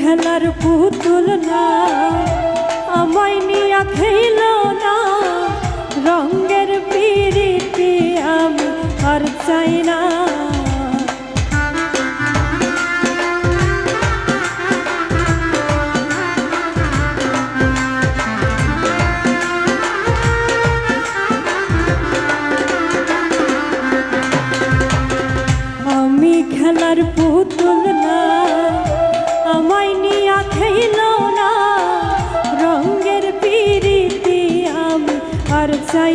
খেলার পুতুল না আমায় নিয়া খেল না। রঙের পিড়িতে আমি আর চাই না। চাই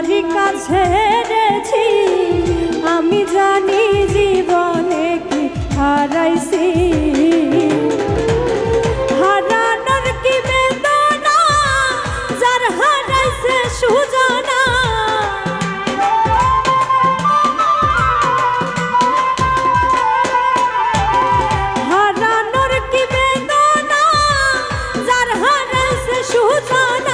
তারই কাছে হেরেছি আমি জানি জীবনে কি হারাইছি। হারানোর কি বেদনা? যার হারাইছে সুজনা। হারানোর কি বেদনা? যার হারাইছে সুজনা।